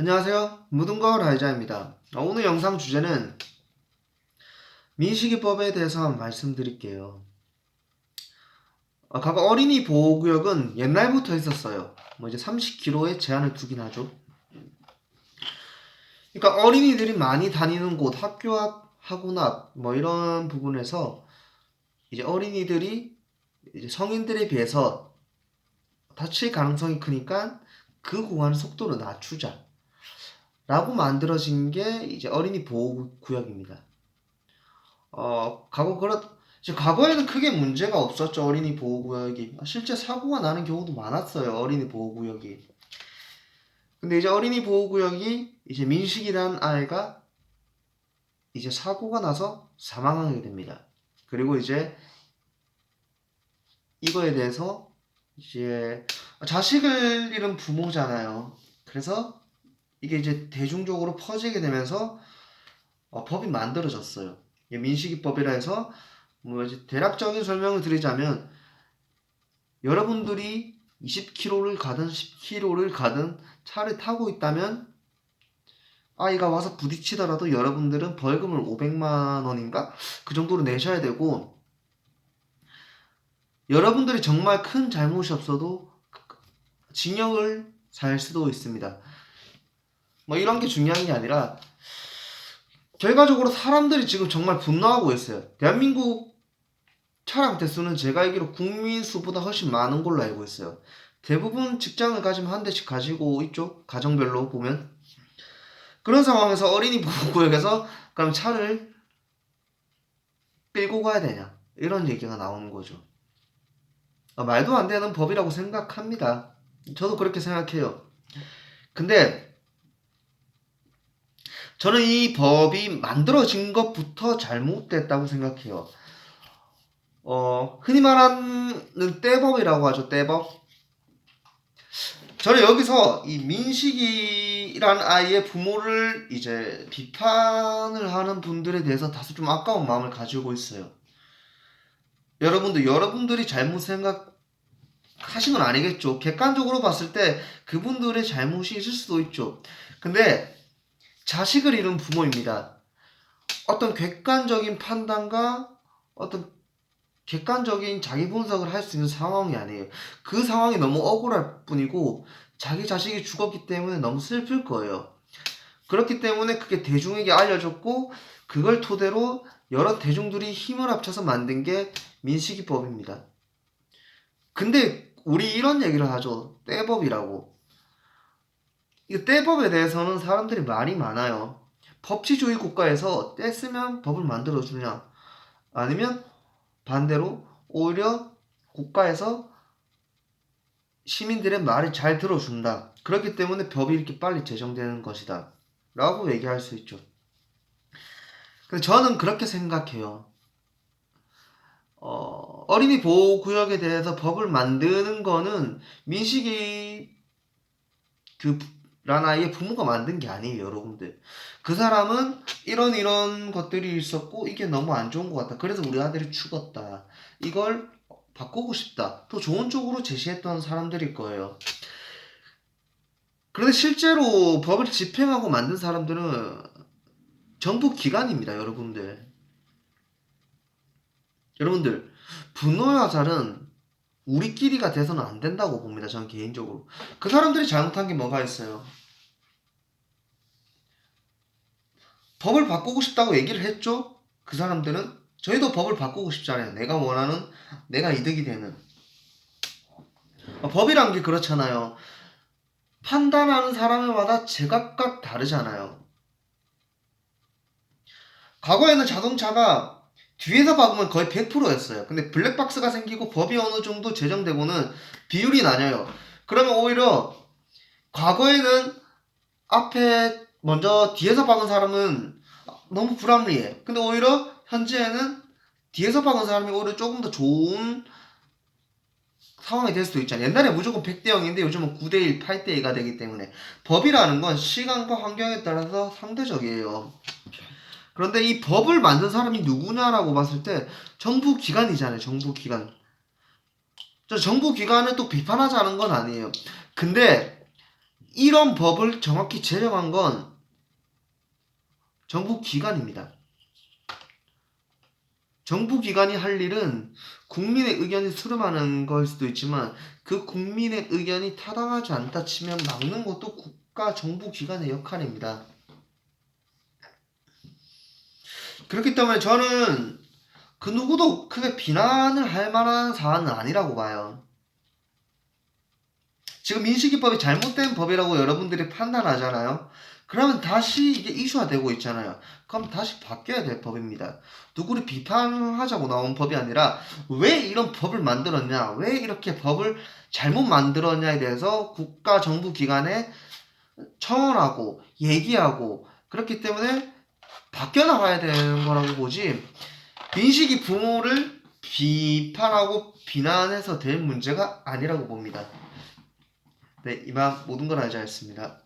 안녕하세요. 묻은 거 라이자입니다. 어, 오늘 영상 주제는 민식이법에 대해서 말씀드릴게요. 어, 과거 어린이 보호구역은 옛날부터 있었어요. 뭐 이제 30km에 제한을 두긴 하죠. 그러니까 어린이들이 많이 다니는 곳, 학교 앞, 학원 앞, 뭐 이런 부분에서 이제 어린이들이 이제 성인들에 비해서 다칠 가능성이 크니까 그 구간 속도를 낮추자. 라고 만들어진 게 이제 어린이 보호 구역입니다. 어, 과거 그렇, 이제 과거에는 크게 문제가 없었죠. 어린이 보호 구역이. 실제 사고가 나는 경우도 많았어요. 어린이 보호 구역이. 근데 이제 어린이 보호 구역이 이제 민식이라는 아이가 이제 사고가 나서 사망하게 됩니다. 그리고 이제 이거에 대해서 이제 자식을 잃은 부모잖아요. 그래서 이게 이제 대중적으로 퍼지게 되면서 어, 법이 만들어졌어요. 민식이법이라 해서 뭐 이제 대략적인 설명을 드리자면 여러분들이 20km를 가든 10km를 가든 차를 타고 있다면 아이가 와서 부딪히더라도 여러분들은 벌금을 500만 원인가 그 정도로 내셔야 되고 여러분들이 정말 큰 잘못이 없어도 징역을 살 수도 있습니다. 뭐 이런 게 중요한 게 아니라 결과적으로 사람들이 지금 정말 분노하고 있어요. 대한민국 차량 대수는 제가 알기로 국민 수보다 훨씬 많은 걸로 알고 있어요. 대부분 직장을 가지면 한 대씩 가지고 있죠. 가정별로 보면. 그런 상황에서 어린이 보호구역에서 그럼 차를 끌고 가야 되냐. 이런 얘기가 나오는 거죠. 아, 말도 안 되는 법이라고 생각합니다. 저도 그렇게 생각해요. 근데 저는 이 법이 만들어진 것부터 잘못됐다고 생각해요. 어, 흔히 말하는 떼법이라고 하죠, 떼법. 저는 여기서 이 민식이란 아이의 부모를 이제 비판을 하는 분들에 대해서 다소 좀 아까운 마음을 가지고 있어요. 여러분들, 여러분들이 잘못 생각하신 건 아니겠죠. 객관적으로 봤을 때 그분들의 잘못이 있을 수도 있죠. 근데 자식을 잃은 부모입니다. 어떤 객관적인 판단과 어떤 객관적인 자기 분석을 할 수 있는 상황이 아니에요. 그 상황이 너무 억울할 뿐이고 자기 자식이 죽었기 때문에 너무 슬플 거예요. 그렇기 때문에 그게 대중에게 알려졌고 그걸 토대로 여러 대중들이 힘을 합쳐서 만든 게 민식이법입니다. 근데 우리 이런 얘기를 하죠. 떼법이라고. 이 떼법에 대해서는 사람들이 말이 많아요. 법치주의 국가에서 떼 쓰면 법을 만들어 주냐 아니면 반대로 오히려 국가에서 시민들의 말을 잘 들어준다. 그렇기 때문에 법이 이렇게 빨리 제정되는 것이다. 라고 얘기할 수 있죠. 근데 저는 그렇게 생각해요. 어, 어린이 보호구역에 대해서 법을 만드는 거는 민식이 그, 란 아이의 부모가 만든 게 아니에요, 여러분들. 그 사람은 이런 이런 것들이 있었고, 이게 너무 안 좋은 것 같다. 그래서 우리 아들이 죽었다. 이걸 바꾸고 싶다. 더 좋은 쪽으로 제시했던 사람들일 거예요. 그런데 실제로 법을 집행하고 만든 사람들은 정부 기관입니다, 여러분들. 여러분들, 분노의 화살은 우리끼리가 돼서는 안 된다고 봅니다, 저는 개인적으로. 그 사람들이 잘못한 게 뭐가 있어요? 법을 바꾸고 싶다고 얘기를 했죠? 그 사람들은? 저희도 법을 바꾸고 싶잖아요. 내가 원하는, 내가 이득이 되는. 어, 법이란 게 그렇잖아요. 판단하는 사람마다 제각각 다르잖아요. 과거에는 자동차가 뒤에서 박으면 거의 100%였어요. 근데 블랙박스가 생기고 법이 어느 정도 제정되고는 비율이 나뉘어요. 그러면 오히려 과거에는 앞에 먼저 뒤에서 박은 사람은 너무 불합리해. 근데 오히려 현재에는 뒤에서 박은 사람이 오히려 조금 더 좋은 상황이 될 수도 있잖아요. 옛날에 무조건 100대 0인데 요즘은 9대 1, 8대 2가 되기 때문에 법이라는 건 시간과 환경에 따라서 상대적이에요. 그런데 이 법을 만든 사람이 누구냐라고 봤을 때 정부 기관이잖아요. 정부 기관. 저 정부 기관을 또 비판하자는 건 아니에요. 근데 이런 법을 정확히 제정한 건 정부 기관입니다. 정부 기관이 할 일은 국민의 의견이 수렴하는 걸 수도 있지만 그 국민의 의견이 타당하지 않다 치면 막는 것도 국가 정부 기관의 역할입니다. 그렇기 때문에 저는 그 누구도 크게 비난을 할 만한 사안은 아니라고 봐요. 지금 민식이법이 잘못된 법이라고 여러분들이 판단하잖아요. 그러면 다시 이게 이슈화 되고 있잖아요. 그럼 다시 바뀌어야 될 법입니다. 누구를 비판하자고 나온 법이 아니라 왜 이런 법을 만들었냐, 왜 이렇게 법을 잘못 만들었냐에 대해서 국가 정부 기관에 청원하고 얘기하고 그렇기 때문에 바뀌어 나가야 되는 거라고 보지 민식이 부모를 비판하고 비난해서 될 문제가 아니라고 봅니다. 네, 이만 모든 걸 알지 않습니다.